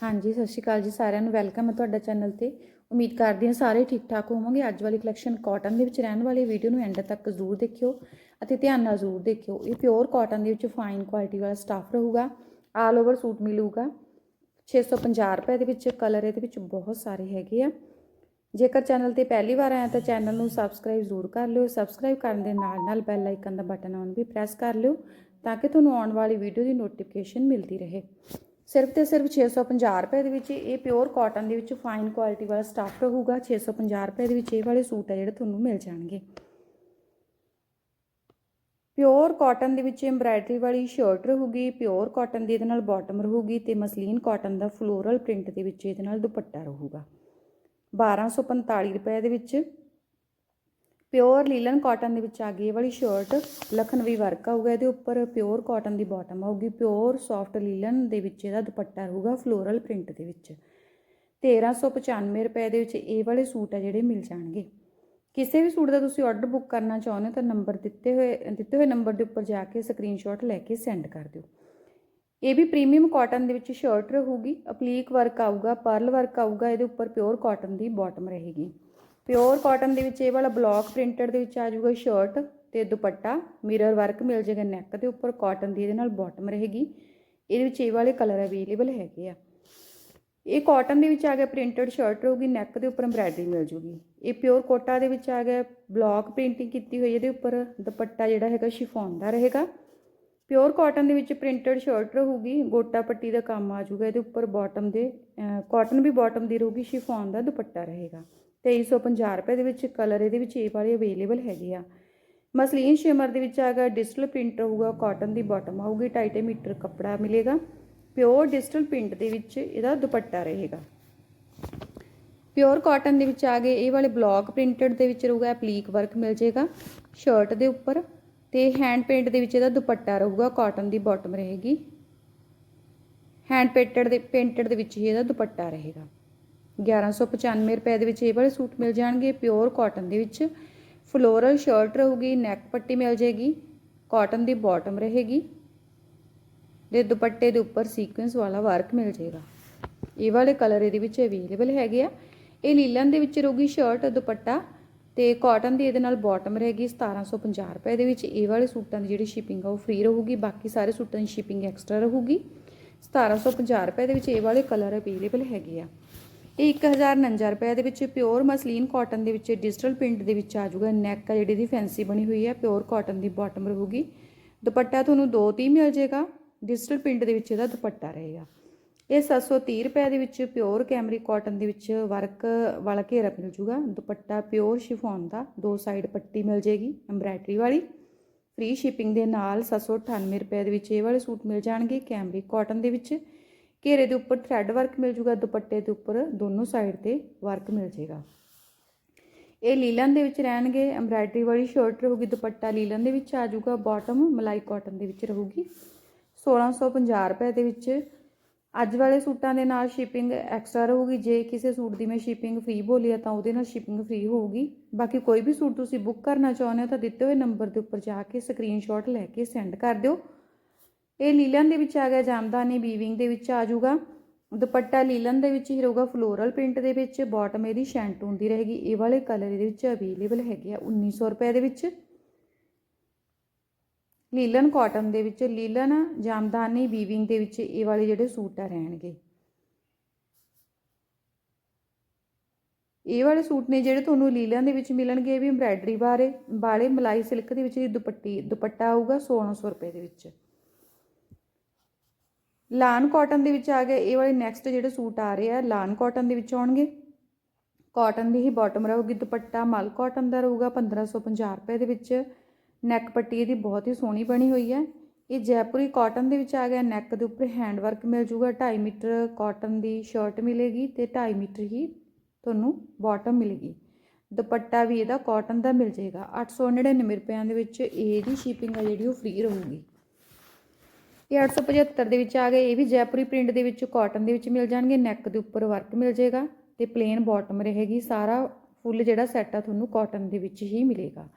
ਹਾਂਜੀ, ਸਤਿ ਸ਼੍ਰੀ ਅਕਾਲ ਜੀ ਸਾਰਿਆਂ ਨੂੰ। ਵੈਲਕਮ ਹੈ ਤੁਹਾਡਾ ਚੈਨਲ ਤੇ। ਉਮੀਦ ਕਰਦੀ ਹਾਂ ਸਾਰੇ ਠੀਕ ਠਾਕ ਹੋਵੋਗੇ। ਅੱਜ ਵਾਲੀ ਕਲੈਕਸ਼ਨ ਕਾਟਨ ਦੇ ਵਿੱਚ ਰਹਿਣ ਵਾਲੀ ਵੀਡੀਓ ਨੂੰ ਐਂਡ ਤੱਕ ਜ਼ਰੂਰ ਦੇਖਿਓ ਅਤੇ ਧਿਆਨ ਨਾਲ ਜ਼ਰੂਰ ਦੇਖਿਓ। ਇਹ ਪਿਓਰ ਕਾਟਨ ਦੇ ਵਿੱਚ ਫਾਈਨ ਕੁਆਲਿਟੀ ਵਾਲਾ ਸਟਾਫ ਰਹੂਗਾ। ਆਲ ਓਵਰ ਸੂਟ ਮਿਲੂਗਾ। 650 ਰੁਪਏ ਦੇ ਵਿੱਚ ਕਲਰ ਇਹਦੇ ਵਿੱਚ ਬਹੁਤ ਸਾਰੇ ਹੈਗੇ ਆ। ਜੇਕਰ ਚੈਨਲ ਤੇ ਪਹਿਲੀ ਵਾਰ ਆਇਆ ਤਾਂ ਚੈਨਲ ਨੂੰ ਸਬਸਕ੍ਰਾਈਬ ਜ਼ਰੂਰ ਕਰ ਲਿਓ। ਸਬਸਕ੍ਰਾਈਬ ਕਰਨ ਦੇ ਨਾਲ ਨਾਲ ਬੈਲ ਆਈਕਨ ਦਾ ਬਟਨ ਆਨ ਵੀ ਪ੍ਰੈਸ ਕਰ ਲਿਓ ਤਾਂ ਕਿ ਤੁਹਾਨੂੰ ਆਉਣ ਵਾਲੀ ਵੀਡੀਓ ਦੀ ਨੋਟੀਫਿਕੇਸ਼ਨ ਮਿਲਦੀ ਰਹੇ। ਸਿਰਫ ਤੇ ਸਿਰਫ 650 ਰੁਪਏ ਦੇ ਵਿੱਚ ਇਹ ਪਿਓਰ ਕਾਟਨ ਦੇ ਵਿੱਚ ਫਾਈਨ ਕੁਆਲਿਟੀ ਵਾਲਾ ਸਟਾਫ ਰਹੂਗਾ 650 ਰੁਪਏ ਦੇ ਵਿੱਚ ਇਹ ਵਾਲੇ ਸੂਟ ਆ ਜਿਹੜੇ ਤੁਹਾਨੂੰ ਮਿਲ ਜਾਣਗੇ। ਪਿਓਰ ਕਾਟਨ ਦੇ ਵਿੱਚ ਐਮਬ੍ਰਾਇਡਰੀ ਵਾਲੀ ਸ਼ਰਟ ਰਹੂਗੀ ਪਿਓਰ ਕਾਟਨ ਦੀ ਇਹਦੇ ਨਾਲ ਬਾਟਮ ਰਹੂਗੀ ਤੇ ਮਸਲੀਨ ਕਾਟਨ ਦਾ ਫਲੋਰਲ ਪ੍ਰਿੰਟ ਦੇ ਵਿੱਚ ਇਹਦੇ ਨਾਲ ਦੁਪੱਟਾ ਰਹੂਗਾ। 1245 ਰੁਪਏ ਦੇ ਵਿੱਚ ਪਿਓਰ ਲੀਲਨ ਕਾਟਨ ਦੇ ਵਿੱਚ ਆ ਗਈ ਇਹ ਵਾਲੀ ਸ਼ਰਟ ਲਖਨਵੀ ਵਰਕ ਆਊਗਾ ਇਹਦੇ ਉੱਪਰ। ਪਿਓਰ ਕਾਟਨ ਦੀ ਬਾਟਮ ਆਊਗੀ। ਪਿਓਰ ਸੌਫਟ ਲੀਲਨ ਦੇ ਵਿੱਚ ਇਹਦਾ ਦੁਪੱਟਾ ਰਹੂਗਾ ਫਲੋਰਲ ਪ੍ਰਿੰਟ ਦੇ ਵਿੱਚ। 1395 ਰੁਪਏ ਦੇ ਵਿੱਚ ਇਹ ਵਾਲੇ ਸੂਟ ਆ ਜਿਹੜੇ ਮਿਲ ਜਾਣਗੇ। ਕਿਸੇ ਵੀ ਸੂਟ ਦਾ ਤੁਸੀਂ ਆਰਡਰ ਬੁੱਕ ਕਰਨਾ ਚਾਹੁੰਦੇ ਹੋ ਤਾਂ ਨੰਬਰ ਦਿੱਤੇ ਹੋਏ ਦਿੱਤੇ ਹੋਏ ਨੰਬਰ ਦੇ ਉੱਪਰ ਜਾ ਕੇ ਸਕਰੀਨਸ਼ਾਟ ਲੈ ਕੇ ਸੈਂਡ ਕਰ ਦਿਓ। ਇਹ ਵੀ ਪ੍ਰੀਮੀਅਮ ਕਾਟਨ ਦੇ ਵਿੱਚ ਸ਼ਰਟ ਰਹੂਗੀ। ਅਪਲੀਕ ਵਰਕ ਆਊਗਾ ਪਰਲ ਵਰਕ ਆਊਗਾ, ਇਹਦੇ ਉੱਪਰ ਪਿਓਰ ਕਾਟਨ ਦੀ ਬਾਟਮ ਰਹੇਗੀ। ਪਿਓਰ ਕਾਟਨ ਦੇ ਵਿੱਚ ਇਹ ਵਾਲਾ ਬਲੌਕ ਪ੍ਰਿੰਟਡ ਦੇ ਵਿੱਚ ਆ ਜਾਊਗਾ ਸ਼ਰਟ ਤੇ ਦੁਪੱਟਾ ਮਿਰਰ ਵਰਕ ਮਿਲ ਜਾਏਗਾ ਨੈਕ ਦੇ ਉੱਪਰ ਕਾਟਨ ਦੀ ਇਹਦੇ ਨਾਲ ਬਾਟਮ ਰਹੇਗੀ। ਇਹਦੇ ਵਿੱਚ ਇਹ ਵਾਲੇ ਕਲਰ ਅਵੇਲੇਬਲ ਹੈਗੇ ਆ। ਇਹ ਕਾਟਨ ਦੇ ਵਿੱਚ ਆ ਗਿਆ ਪ੍ਰਿੰਟਡ ਸ਼ਰਟ ਰਹੂਗੀ ਨੈਕ ਦੇ ਉੱਪਰ ਐਮਬ੍ਰਾਇਡਰੀ ਮਿਲ ਜੂਗੀ। ਇਹ ਪਿਓਰ ਕੋਟਾ ਦੇ ਵਿੱਚ ਆ ਗਿਆ ਬਲੌਕ ਪ੍ਰਿੰਟਿੰਗ ਕੀਤੀ ਹੋਈ ਇਹਦੇ ਉੱਪਰ ਦੁਪੱਟਾ ਜਿਹੜਾ ਹੈਗਾ ਸ਼ਿਫੋਨ ਦਾ ਰਹੇਗਾ। ਪਿਓਰ ਕਾਟਨ ਦੇ ਵਿੱਚ ਪ੍ਰਿੰਟਡ ਸ਼ਰਟ ਰਹੂਗੀ, ਗੋਟਾ ਪੱਟੀ ਦਾ ਕੰਮ ਆ ਜੂਗਾ ਇਹਦੇ ਉੱਪਰ ਬਾਟਮ ਦੇ ਕਾਟਨ ਵੀ ਬਾਟਮ ਦੀ ਰਹੂਗੀ ਸ਼ਿਫੋਨ ਦਾ ਦੁਪੱਟਾ ਰਹੇਗਾ। 2350 ਰੁਪਏ ਦੇ ਵਿੱਚ ਕਲਰ ਇਹਦੇ ਵਿੱਚ ਇਹ ਵਾਲੇ ਅਵੇਲੇਬਲ ਹੈਗੇ ਆ। ਮਸਲੀਨ ਸ਼ਿਮਰ ਦੇ ਵਿੱਚ ਆ ਗਿਆ ਡਿਜੀਟਲ ਪ੍ਰਿੰਟ ਰਹੂਗਾ ਕਾਟਨ ਦੀ ਬਾਟਮ ਆਊਗੀ 2.5 ਮੀਟਰ ਕੱਪੜਾ ਮਿਲੇਗਾ। ਪਿਓਰ ਡਿਜੀਟਲ ਪ੍ਰਿੰਟ ਦੇ ਵਿੱਚ ਇਹਦਾ ਦੁਪੱਟਾ ਰਹੇਗਾ। ਪਿਓਰ ਕਾਟਨ ਦੇ ਵਿੱਚ ਆ ਗਏ, ਇਹ ਵਾਲੇ ਬਲੌਕ ਪ੍ਰਿੰਟਡ ਦੇ ਵਿੱਚ ਰਹੂਗਾ ਐਪਲੀਕ ਵਰਕ ਮਿਲ ਜਾਏਗਾ। ਸ਼ਰਟ ਦੇ ਉੱਪਰ ਤੇ ਹੈਂਡ ਪੇਂਟ ਦੇ ਵਿੱਚ ਇਹਦਾ ਦੁਪੱਟਾ ਰਹੂਗਾ ਕਾਟਨ ਦੀ ਬਾਟਮ ਰਹੇਗੀ। ਹੈਂਡ ਪੇਂਟਡ ਦੇ ਪੇਂਟਡ ਦੇ ਵਿੱਚ ਹੀ ਇਹਦਾ ਦੁਪੱਟਾ ਰਹੇਗਾ। 1195 ਰੁਪਏ ਦੇ ਵਿੱਚ ਇਹ ਵਾਲੇ ਸੂਟ ਮਿਲ ਜਾਣਗੇ ਪਿਓਰ ਕਾਟਨ ਦੇ ਵਿੱਚ। ਫਲੋਰਲ ਸ਼ਰਟ ਰਹੂਗੀ ਨੈਕ ਪੱਟੀ ਮਿਲ ਜਾਏਗੀ ਕਾਟਨ ਦੀ ਬਾਟਮ ਰਹੇਗੀ ਦੇ ਦੁਪੱਟੇ ਦੇ ਉੱਪਰ ਸੀਕੁਐਂਸ ਵਾਲਾ ਵਰਕ ਮਿਲ ਜਾਏਗਾ। ਇਹ ਵਾਲੇ ਕਲਰ ਇਹਦੇ ਵਿੱਚ ਅਵੇਲੇਬਲ ਹੈਗੇ ਆ। ਇਹ ਲੀਲਨ ਦੇ ਵਿੱਚ ਰਹੂਗੀ ਸ਼ਰਟ ਦੁਪੱਟਾ ਤੇ ਕਾਟਨ ਦੀ ਇਹਦੇ ਨਾਲ ਬਾਟਮ ਰਹੇਗੀ 1750 ਰੁਪਏ ਦੇ ਵਿੱਚ। ਇਹ ਵਾਲੇ ਸੂਟਾਂ ਦੀ ਜਿਹੜੀ ਸ਼ਿਪਿੰਗ ਆ ਉਹ ਫ੍ਰੀ ਰਹੂਗੀ, ਬਾਕੀ ਸਾਰੇ ਸੂਟਾਂ ਦੀ ਸ਼ਿਪਿੰਗ ਐਕਸਟਰਾ ਰਹੂਗੀ। 1750 ਰੁਪਏ ਦੇ ਵਿੱਚ ਇਹ ਵਾਲੇ ਕਲਰ ਅਵੇਲੇਬਲ ਹੈਗੇ ਆ। ਇਹ 1049 ਰੁਪਏ ਦੇ ਵਿੱਚ ਪਿਓਰ ਮਸਲੀਨ ਕਾਟਨ ਦੇ ਵਿੱਚ ਡਿਜੀਟਲ ਪ੍ਰਿੰਟ ਦੇ ਵਿੱਚ ਆ ਜਾਊਗਾ। ਨੈਕ ਆ ਜਿਹੜੀ ਦੀ ਫੈਂਸੀ ਬਣੀ ਹੋਈ ਹੈ, ਪਿਓਰ ਕਾਟਨ ਦੀ ਬਾਟਮ ਰਹੂਗੀ। ਦੁਪੱਟਾ ਤੁਹਾਨੂੰ ਦੋ ਤੀ ਮਿਲ ਜਾਏਗਾ। ਡਿਜੀਟਲ ਪ੍ਰਿੰਟ ਦੇ ਵਿੱਚ ਇਹਦਾ ਦੁਪੱਟਾ ਰਹੇਗਾ। ਇਹ 730 ਰੁਪਏ ਦੇ ਵਿੱਚ ਪਿਓਰ ਕੈਮਰੀ ਕਾਟਨ ਦੇ ਵਿੱਚ ਵਰਕ ਵਾਲਾ ਘੇਰਾ ਮਿਲ ਜੂਗਾ ਦੁਪੱਟਾ ਪਿਓਰ ਸ਼ਿਫੋਨ ਦਾ, ਦੋ ਸਾਈਡ ਪੱਟੀ ਮਿਲ ਜੇਗੀ ਐਮਬ੍ਰਾਇਡਰੀ ਵਾਲੀ। ਫ੍ਰੀ ਸ਼ਿਪਿੰਗ ਦੇ ਨਾਲ 798 ਰੁਪਏ ਦੇ ਵਿੱਚ ਇਹ ਵਾਲੇ ਸੂਟ ਮਿਲ ਜਾਣਗੇ ਕੈਮਰੀ ਕਾਟਨ ਦੇ ਵਿੱਚ। ਘੇਰੇ ਦੇ ਉੱਪਰ ਥਰੈਡ ਵਰਕ ਮਿਲ ਜੂਗਾ, ਦੁਪੱਟੇ ਦੇ ਉੱਪਰ ਦੋਨੋਂ ਸਾਈਡ ਤੇ ਵਰਕ ਮਿਲ ਜੇਗਾ ਇਹ ਲੀਲਨ ਦੇ ਵਿੱਚ ਰਹਿਣਗੇ ਐਮਬ੍ਰਾਇਡਰੀ ਵਾਲੀ ਸ਼ਰਟ ਰਹੂਗੀ, ਦੁਪੱਟਾ ਲੀਲਨ ਦੇ ਵਿੱਚ ਆ ਜਾਊਗਾ ਬਾਟਮ ਮਲਾਈ ਕਾਟਨ ਦੇ ਵਿੱਚ ਰਹੂਗੀ। 1650 ਰੁਪਏ ਦੇ ਵਿੱਚ ਅੱਜ ਵਾਲੇ ਸੂਟਾਂ ਦੇ ਨਾਲ ਸ਼ਿਪਿੰਗ ਐਕਸਟਰਾ ਰਹੂਗੀ। ਜੇ ਕਿਸੇ ਸੂਟ ਦੀ ਮੈਂ ਸ਼ਿਪਿੰਗ ਫ੍ਰੀ ਬੋਲੀ ਆ, ਤਾਂ ਉਹਦੇ ਨਾਲ ਸ਼ਿਪਿੰਗ ਫ੍ਰੀ ਹੋਊਗੀ। ਬਾਕੀ ਕੋਈ ਵੀ ਸੂਟ ਤੁਸੀਂ ਬੁੱਕ ਕਰਨਾ ਚਾਹੁੰਦੇ ਹੋ ਤਾਂ ਦਿੱਤੇ ਹੋਏ ਨੰਬਰ ਦੇ ਉੱਪਰ ਜਾ ਕੇ ਸਕਰੀਨਸ਼ਾਟ ਲੈ ਕੇ ਸੈਂਡ ਕਰ ਦਿਓ। ਇਹ ਲੀਲਨ ਦੇ ਵਿੱਚ ਆ ਗਿਆ, ਜਾਮਦਾਨੀ ਵੀਵਿੰਗ ਦੇ ਵਿੱਚ ਆ ਜਾਊਗਾ। ਦੁਪੱਟਾ ਲੀਲਨ ਦੇ ਵਿੱਚ ਹੀ ਰਹੂਗਾ ਫਲੋਰਲ ਪ੍ਰਿੰਟ ਦੇ ਵਿੱਚ ਬਾਟਮ ਇਹਦੀ ਸ਼ੈਂਟੂਨ ਦੀ ਰਹੇਗੀ। ਇਹ ਵਾਲੇ ਕਲਰ ਇਹਦੇ ਵਿੱਚ ਅਵੇਲੇਬਲ ਹੈਗੇ ਆ 1900 ਰੁਪਏ ਦੇ ਵਿੱਚ। ਲੀਲਨ ਕਾਟਨ ਦੇ ਵਿੱਚ ਲੀਲਨ ਜਾਮਦਾਨੀ ਵੀਵਿੰਗ ਦੇ ਵਿੱਚ ਇਹ ਵਾਲੇ ਜਿਹੜੇ ਸੂਟ ਆ ਰਹਿਣਗੇ। ਇਹ ਵਾਲੇ ਸੂਟ ਨੇ ਜਿਹੜੇ ਤੁਹਾਨੂੰ ਲੀਲਨ ਦੇ ਵਿੱਚ ਮਿਲਣਗੇ ਵੀ ਐਮਬ੍ਰਾਇਡਰੀ ਬਾਰੇ ਬਾਲੇ ਮਲਾਈ ਸਿਲਕ ਦੇ ਵਿੱਚ ਦੁਪੱਟੀ, ਦੁਪੱਟਾ ਆਊਗਾ 1600 ਰੁਪਏ ਦੇ ਵਿੱਚ। ਲਾਨ ਕਾਟਨ ਦੇ ਵਿੱਚ ਆ ਗਿਆ। ਇਹ ਵਾਲੇ ਨੈਕਸਟ ਜਿਹੜੇ ਸੂਟ ਆ ਰਹੇ ਆ, ਲਾਨ ਕਾਟਨ ਦੇ ਵਿੱਚ ਆਉਣਗੇ। ਕਾਟਨ ਦੀ ਹੀ ਬਾਟਮ ਰਹੂਗੀ, ਦੁਪੱਟਾ ਮਲ ਕਾਟਨ ਦਾ ਰਹੂਗਾ 1550 ਰੁਪਏ ਦੇ ਵਿੱਚ। ਨੈਕ ਪੱਟੀ ਇਹਦੀ ਬਹੁਤ ਹੀ ਸੋਹਣੀ ਬਣੀ ਹੋਈ ਹੈ। ਇਹ ਜੈਪੁਰੀ ਕਾਟਨ ਦੇ ਵਿੱਚ ਆ ਗਿਆ। ਨੈਕ ਦੇ ਉੱਪਰ ਹੈਂਡ ਵਰਕ ਮਿਲ ਜੂਗਾ 2.5 ਮੀਟਰ ਕਾਟਨ ਦੀ ਸ਼ਰਟ ਮਿਲੇਗੀ ਤੇ 2.5 ਮੀਟਰ ਹੀ ਤੁਹਾਨੂੰ ਬਾਟਮ ਮਿਲੇਗੀ। ਦੁਪੱਟਾ ਵੀ ਇਹਦਾ ਕਾਟਨ ਦਾ ਮਿਲ ਜਾਏਗਾ। 899 ਰੁਪਿਆਂ ਦੇ ਵਿੱਚ ਇਹਦੀ ਸ਼ਿਪਿੰਗ ਆ ਜਿਹੜੀ ਉਹ ਫ੍ਰੀ ਰਹੂਗੀ। ਇਹ 875 ਦੇ ਵਿੱਚ ਆ ਗਏ। ਇਹ ਵੀ ਜੈਪੁਰੀ ਪ੍ਰਿੰਟ ਦੇ ਵਿੱਚ ਕਾਟਨ ਦੇ ਵਿੱਚ ਮਿਲ ਜਾਣਗੇ। ਨੈਕ ਦੇ ਉੱਪਰ ਵਰਕ ਮਿਲ ਜਾਏਗਾ ਤੇ ਪਲੇਨ ਬਾਟਮ ਰਹੇਗੀ। ਸਾਰਾ ਫੁੱਲ ਜਿਹੜਾ ਸੈੱਟ ਆ ਤੁਹਾਨੂੰ ਕਾਟਨ ਦੇ ਵਿੱਚ ਹੀ ਮਿਲੇਗਾ।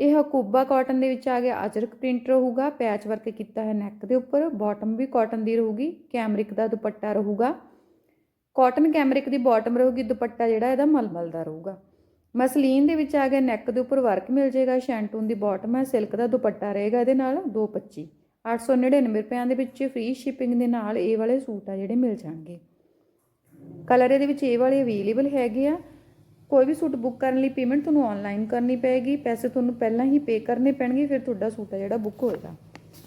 ਇਹ ਹਕੂਬਾ ਕਾਟਨ ਦੇ ਵਿੱਚ ਆ ਗਿਆ। ਅਜਰਕ ਪ੍ਰਿੰਟ ਰਹੂਗਾ। ਪੈਚ ਵਰਕ ਕੀਤਾ ਹੈ ਨੈਕ ਦੇ ਉੱਪਰ। ਬਾਟਮ ਵੀ ਕਾਟਨ ਦੀ ਰਹੂਗੀ। ਕੈਮਰਿਕ ਦਾ ਦੁਪੱਟਾ ਰਹੂਗਾ। ਕਾਟਨ ਕੈਮਰਿਕ ਦੀ ਬਾਟਮ ਰਹੂਗੀ। ਦੁਪੱਟਾ ਜਿਹੜਾ ਇਹਦਾ ਮਲਮਲ ਦਾ ਰਹੂਗਾ। ਮਸਲੀਨ ਦੇ ਵਿੱਚ ਆ ਗਿਆ। ਨੈਕ ਦੇ ਉੱਪਰ ਵਰਕ ਮਿਲ ਜਾਏਗਾ। ਸ਼ੈਂਟੂਨ ਦੀ ਬਾਟਮ ਹੈ। ਸਿਲਕ ਦਾ ਦੁਪੱਟਾ ਰਹੇਗਾ ਇਹਦੇ ਨਾਲ। 225 899 ਰੁਪਿਆਂ ਦੇ ਵਿੱਚ ਫ੍ਰੀ ਸ਼ਿਪਿੰਗ ਦੇ ਨਾਲ ਇਹ ਵਾਲੇ ਸੂਟ ਆ ਜਿਹੜੇ ਮਿਲ ਜਾਣਗੇ। ਕਲਰ ਇਹਦੇ ਵਿੱਚ ਇਹ ਵਾਲੇ ਅਵੇਲੇਬਲ ਹੈਗੇ ਆ। ਕੋਈ ਵੀ ਸੂਟ ਬੁੱਕ ਕਰਨ ਲਈ ਪੇਮੈਂਟ ਤੁਹਾਨੂੰ ਆਨਲਾਈਨ ਕਰਨੀ ਪਏਗੀ। ਪੈਸੇ ਤੁਹਾਨੂੰ ਪਹਿਲਾਂ ਹੀ ਪੇ ਕਰਨੇ ਪੈਣਗੇ, ਫਿਰ ਤੁਹਾਡਾ ਸੂਟ ਆ ਜਿਹੜਾ ਬੁੱਕ ਹੋਏਗਾ।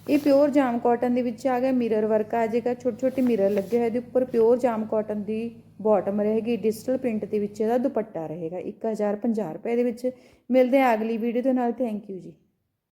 ਇਹ ਪਿਓਰ ਜਾਮ ਕਾਟਨ ਦੇ ਵਿੱਚ ਆ ਗਿਆ ਮਿਰਰ ਵਰਕ ਆ ਜਾਏਗਾ। ਛੋਟੇ ਛੋਟੇ ਮਿਰਰ ਲੱਗੇ ਹੋਏ ਇਹਦੇ ਉੱਪਰ ਪਿਓਰ ਜਾਮ ਕਾਟਨ ਦੀ ਬਾਟਮ ਰਹੇਗੀ ਡਿਜੀਟਲ ਪ੍ਰਿੰਟ ਦੇ ਵਿੱਚ ਇਹਦਾ ਦੁਪੱਟਾ ਰਹੇਗਾ। 1050 ਰੁਪਏ ਦੇ ਵਿੱਚ। ਮਿਲਦੇ ਆ ਅਗਲੀ ਵੀਡੀਓ ਦੇ ਨਾਲ। ਥੈਂਕ ਯੂ ਜੀ।